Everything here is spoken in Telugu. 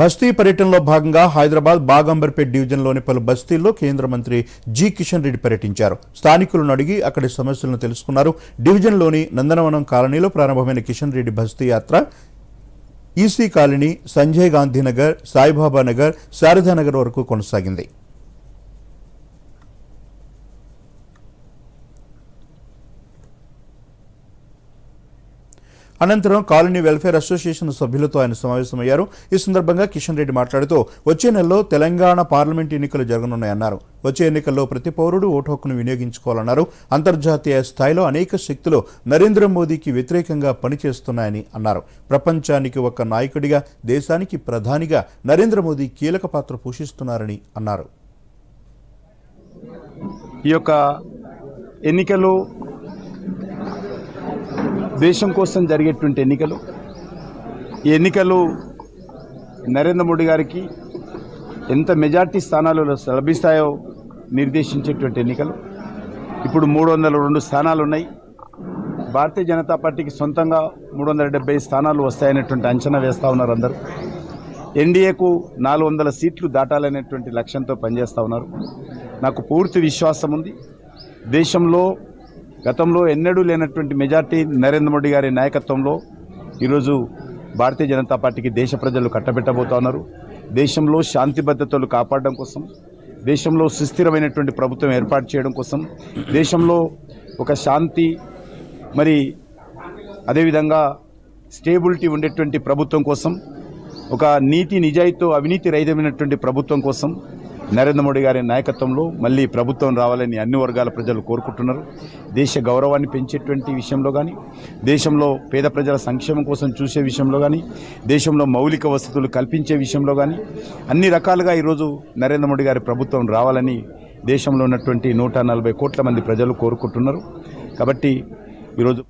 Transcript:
బస్తీ పర్యటనలో భాగంగా హైదరాబాద్ బాగంబర్పేట్ డివిజన్లోని పలు బస్తీల్లో కేంద్ర మంత్రి జి కిషన్ రెడ్డి పర్యటించారు. స్థానికులను అడిగి అక్కడి సమస్యలను తెలుసుకున్నారు. డివిజన్లోని నందనవనం కాలనీలో ప్రారంభమైన కిషన్ రెడ్డి బస్తీ యాత్ర ఈసీ కాలనీ సంజయ్ గాంధీ నగర్ సాయిబాబా నగర్ శారదానగర్ వరకు కొనసాగింది. అనంతరం కాలనీ వెల్ఫేర్ అసోసియేషన్ సభ్యులతో ఆయన సమావేశమయ్యారు. ఈ సందర్భంగా కిషన్ రెడ్డి మాట్లాడుతూ వచ్చే నెలలో తెలంగాణ పార్లమెంట్ ఎన్నికలు జరగనున్నాయన్నారు. వచ్చే ఎన్నికల్లో ప్రతి పౌరుడు ఓటు హక్కును వినియోగించుకోవాలన్నారు. అంతర్జాతీయ స్థాయిలో అనేక శక్తులు నరేంద్ర మోదీకి వ్యతిరేకంగా పనిచేస్తున్నాయని అన్నారు. ప్రపంచానికి ఒక నాయకుడిగా దేశానికి ప్రధానిగా నరేంద్ర మోదీ కీలక పాత్ర పోషిస్తున్నారని అన్నారు. ఈ యొక్క ఎన్నికలు దేశం కోసం జరిగేటువంటి ఎన్నికలు ఈ ఎన్నికలు నరేంద్ర మోడీ గారికి ఎంత మెజార్టీ స్థానాలు లభిస్తాయో నిర్దేశించేటువంటి ఎన్నికలు. ఇప్పుడు మూడు వందల రెండు స్థానాలు ఉన్నాయి భారతీయ జనతా పార్టీకి సొంతంగా మూడు వందల డెబ్బై స్థానాలు వస్తాయనేటువంటి అంచనా వేస్తూ ఉన్నారు అందరూ. ఎన్డీఏకు నాలుగు వందల సీట్లు దాటాలనేటువంటి లక్ష్యంతో పనిచేస్తూ ఉన్నారు. నాకు పూర్తి విశ్వాసం ఉంది. దేశంలో గతంలో ఎన్నడూ లేనటువంటి మెజార్టీ నరేంద్ర మోడీ గారి నాయకత్వంలో ఈరోజు భారతీయ జనతా పార్టీకి దేశ ప్రజలు కట్టబెట్టబోతా ఉన్నారు దేశంలో శాంతి భద్రతలు కాపాడడం కోసం దేశంలో సుస్థిరమైనటువంటి ప్రభుత్వం ఏర్పాటు చేయడం కోసం దేశంలో ఒక శాంతి మరి అదేవిధంగా స్టేబిలిటీ ఉండేటువంటి ప్రభుత్వం కోసం ఒక నీతి నిజాయితీతో అవినీతి రహితమైనటువంటి ప్రభుత్వం కోసం నరేంద్ర మోడీ గారి నాయకత్వంలో మళ్ళీ ప్రభుత్వం రావాలని అన్ని వర్గాల ప్రజలు కోరుకుంటున్నారు. దేశ గౌరవాన్ని పెంచేటువంటి విషయంలో కానీ దేశంలో పేద ప్రజల సంక్షేమం కోసం చూసే విషయంలో కానీ దేశంలో మౌలిక వసతులు కల్పించే విషయంలో కానీ అన్ని రకాలుగా ఈరోజు నరేంద్ర మోడీ గారి ప్రభుత్వం రావాలని దేశంలో ఉన్నటువంటి నూట నలభై కోట్ల మంది ప్రజలు కోరుకుంటున్నారు. కాబట్టి ఈరోజు